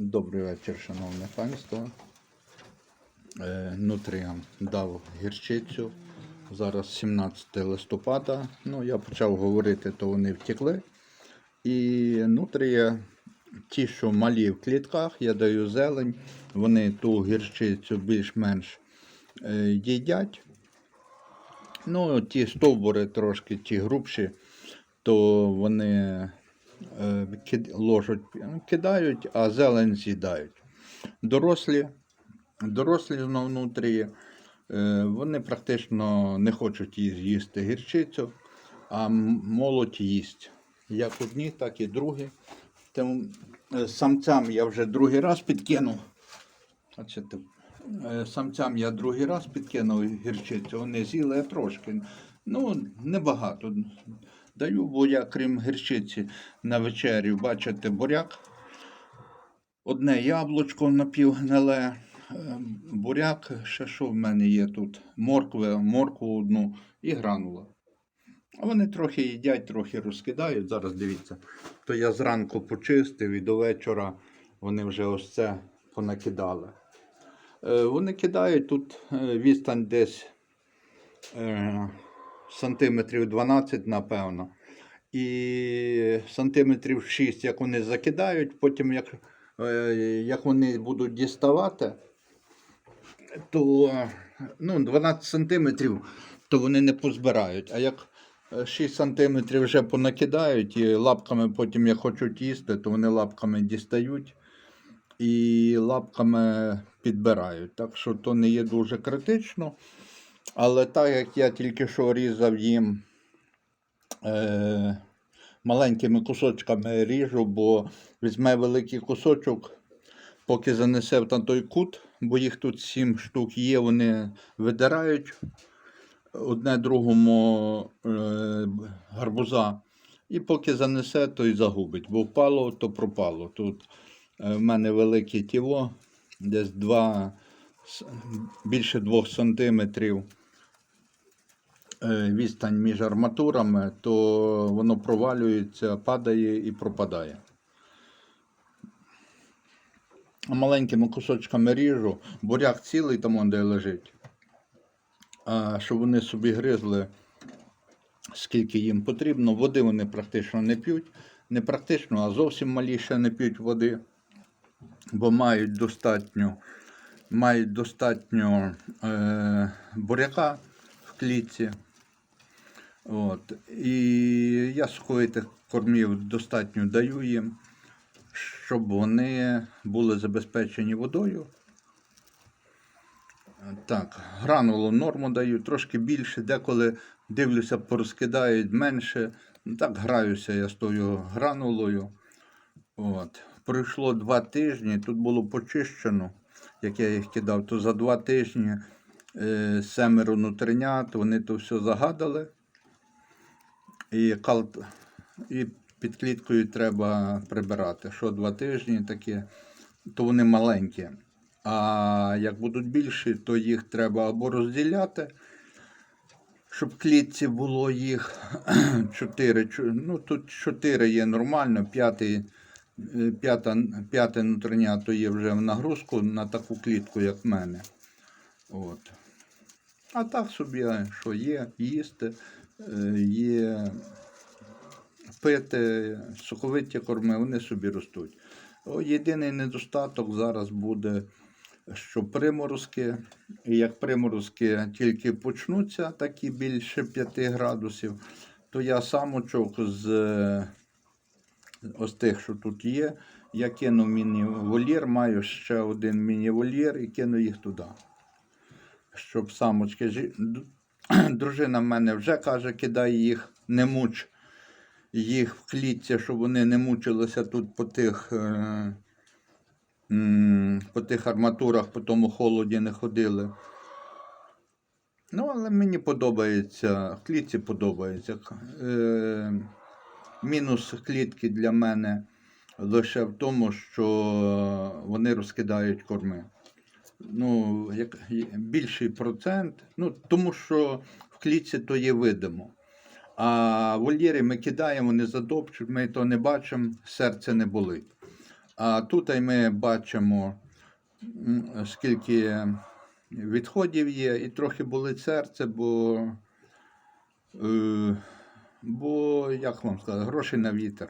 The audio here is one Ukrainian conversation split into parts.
Добрий вечір, шановне панство. Е, Нутріям дав гірчицю. Зараз 17 листопада. Ну, я почав говорити, то вони втекли. І нутрія, ті, що малі в клітках, я даю зелень, вони ту гірчицю більш-менш е, їдять. Ну, ті стовбури трошки, ті грубші, то вони ложать, ну, кидають, а зелень з'їдають. Дорослі, дорослі внутрі, е, вони практично не хочуть її з'їсти гірчицю, а молодь їсть. Як одні, так і другі. Тим, е, самцям я вже другий раз підкинув. Е, самцям я другий раз підкинув гірчицю, вони з'їли трошки. Ну, небагато. Даю, я, крім гірчиці, на вечерю, бачите, буряк. Одне яблучко напівгниле, е, буряк, ще що в мене є тут? Моркви, моркву одну і гранула. А вони трохи їдять, трохи розкидають. Зараз дивіться. То я зранку почистив і до вечора вони вже ось це понакидали. Е, Вони кидають тут е, відстань десь сантиметрів 12, напевно. І сантиметрів 6, як вони закидають, потім, як, е, як вони будуть діставати, то е, ну, 12 сантиметрів, то вони не позбирають. А як е, 6 сантиметрів вже понакидають і лапками потім, як хочуть їсти, то вони лапками дістають і лапками підбирають. Так що то не є дуже критично. Але так як я тільки що різав їм е, маленькими кусочками ріжу, бо візьме великий кусочок, поки занесе в той кут, бо їх тут сім штук є, вони видирають одне другому е, гарбуза. І поки занесе, то й загубить. Бо впало, то пропало. Тут е, в мене велике тіло, десь два, більше двох сантиметрів відстань між арматурами, то воно провалюється, падає і пропадає. А Маленькими кусочками ріжу, буряк цілий там он де лежить. А щоб вони собі гризли, скільки їм потрібно. Води вони практично не п'ють. Не практично, а зовсім малі ще не п'ють води, бо мають достатньо, мають достатньо е, буряка в клітці. От. І я суховитих кормів достатньо даю їм, щоб вони були забезпечені водою. Так, гранулу норму даю, трошки більше, деколи дивлюся, порозкидають менше. Ну, так граюся я з тою гранулою. От. Пройшло два тижні, тут було почищено, як я їх кидав, то за два тижні е, семеро нутринят, вони то все загадали. І, кал... і під кліткою треба прибирати. Що два тижні таке, то вони маленькі. А як будуть більші, то їх треба або розділяти, щоб клітці було їх 4. Ну, тут 4 є нормально, п'ятий, е, п'ята, п'яте нутриня то є вже в нагрузку на таку клітку, як в мене. От. А так собі, що є, їсти, є пити, суховиті корми, вони собі ростуть. Єдиний недостаток зараз буде, що приморозки, і як приморозки тільки почнуться, такі більше 5 градусів, то я самочок з е, ось тих, що тут є, я кину міні-волір, маю ще один міні-волір і кину їх туди. Щоб самочки. Дружина в мене вже каже, кидай їх, не муч їх в клітці, щоб вони не мучилися тут по тих, е, по тих арматурах, по тому холоді не ходили. Ну, але мені подобається, в клітці подобається. Е, мінус клітки для мене лише в тому, що вони розкидають корми. Ну, як, більший процент, ну, тому що в клітці то є видимо. А вольєри ми кидаємо, вони задовчують, ми то не бачимо, серце не болить. А тут ми бачимо, скільки відходів є, і трохи болить серце, бо, е, бо як вам сказати, гроші на вітер.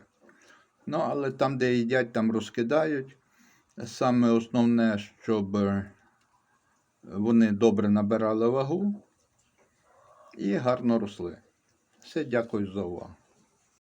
Ну, але там, де їдять, там розкидають. Саме основне, щоб вони добре набирали вагу і гарно росли. Все, дякую за увагу.